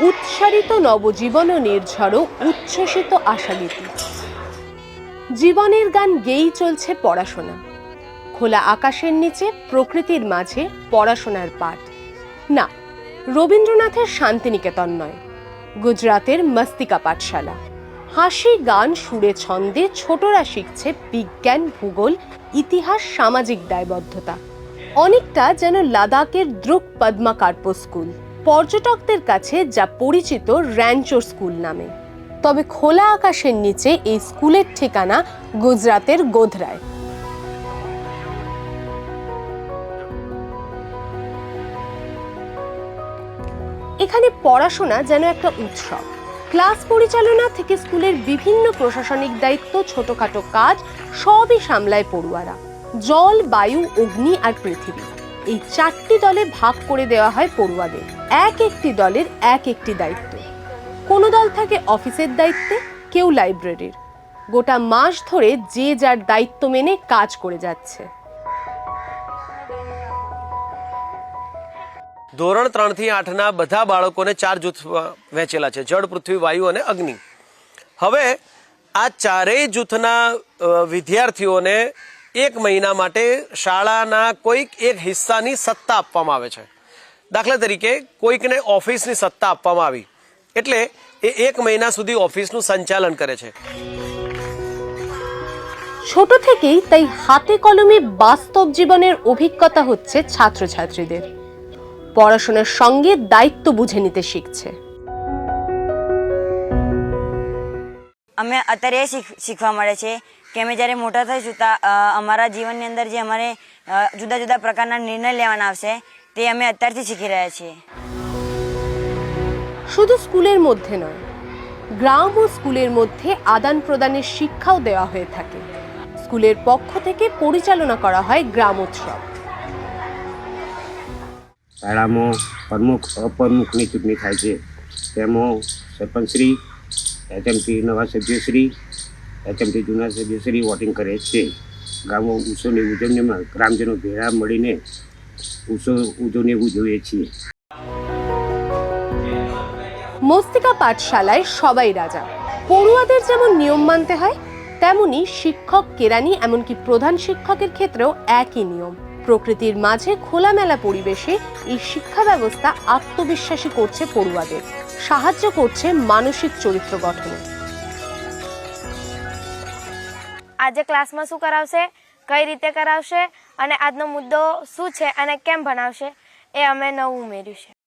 উৎসারিত নবজীবন ও নির্ঝরও উচ্ছ্বসিত আশাগীতি জীবনের গান গেয়েই চলছে পড়াশোনা। খোলা আকাশের নিচে, প্রকৃতির মাঝে পড়াশোনার পাঠ। না, রবীন্দ্রনাথের শান্তিনিকেতন নয়। গুজরাতের মস্তিকা পাঠশালা। হাসি, গান, সুরে, ছন্দে ছোটরা শিখছে বিজ্ঞান, ভূগোল, ইতিহাস, সামাজিক দায়বদ্ধতা। অনেকটা যেন লাদাখের দ্রুক পদ্মা কার্পো স্কুল। পর্যটকদের কাছে যা পরিচিত র্যাঞ্চোর স্কুল নামে। তবে খোলা আকাশের নিচে এই স্কুলের ঠিকানা গুজরাতের গোধরায়। এখানে পড়াশোনা যেন একটা উৎসব। ক্লাস পরিচালনা থেকে স্কুলের বিভিন্ন প্রশাসনিক দায়িত্ব, ছোটখাটো কাজ সবই সামলায় পড়ুয়ারা। জল, বায়ু, অগ্নি আর পৃথিবী। এই চারটি দলে ভাগ করে দেওয়া হয় পড়ুয়াদের এক একটি দলের এক একটি দায়িত্ব কোনো দল থাকে অফিসের দায়িত্বে কেউ লাইব্রেরির গোটা মাস ধরে যে যার দায়িত্ব মেনে কাজ করে যাচ্ছে ધોરણ ત્રણથી આઠના બધા બાળકોને ચાર જૂથ વહેંચેલા છે જળ પૃથ્વી વાયુ અને અગ્નિ હવે આ ચારેય જૂથના અ, વિદ્યાર્થીઓને એક મહિના માટે શાળાના કોઈક એક હિસ્સાની સત્તા આપવામાં આવે છે દાખલા તરીકે કોઈકને ઓફિસની સત્તા આપવામાં આવી એટલે એ એક મહિના સુધી ઓફિસનું સંચાલન કરે છે ছোট থেকেই তাই হাতে কলমে বাস্তব জীবনের অভিজ্ঞতা হচ্ছে ছাত্রছাত্রীদের পড়াশোনার সঙ্গে দায়িত্ব বুঝে নিতে শিখছে અમે અત્યારે એ શીખ શીખવા મળે છે કે અમે જ્યારે મોટા થઈશું તા અ, અમારા જીવનની અંદર જે અમારે અ, જુદા જુદા પ્રકારના નિર્ણય લેવાના આવશે તે અમે અત્યારથી શીખી રહ્યા છીએ শুধু স্কুলের মধ্যে নয় গ্রাম ও স্কুলের মধ্যে আদান প্রদানের শিক্ষাও দেওয়া হয়ে থাকে স্কুলের পক্ষ থেকে পরিচালনা করা হয় গ্রাম উৎসব શાળામાં પ્રમુખ અપ્રમુખની ચૂંટણી થાય છે તેમાં સરપંચશ્રી એચએમટી નવા સભ્યશ્રી એચએમટી જૂના સભ્યશ્રી વોટિંગ કરે છે ગામો ઉત્સવની ઉજવણીમાં ગ્રામજનો ભેળા મળીને ઉત્સવ ઉજવણી ઉજવીએ છીએ মস্তিকা পাঠশালায় সবাই রাজা পড়ুয়াদের যেমন নিয়ম মানতে হয় তেমনি শিক্ষক কেরানি এমনকি প্রধান শিক্ষকের ক্ষেত্রেও একই নিয়ম প্রকৃতির মাঝে খোলামেলা পরিবেশে এই শিক্ষা ব্যবস্থা আত্মবিশ্বাসী করছে পড়ুয়াদের সাহায্য করছে মানসিক চরিত্র গঠনে આજે ક્લાસમાં શું કરાવશે, કઈ રીતે કરાવશે અને આજનો મુદ્દો શું છે અને કેમ ભણાવશે એ અમે નવું ઉમેર્યું છે.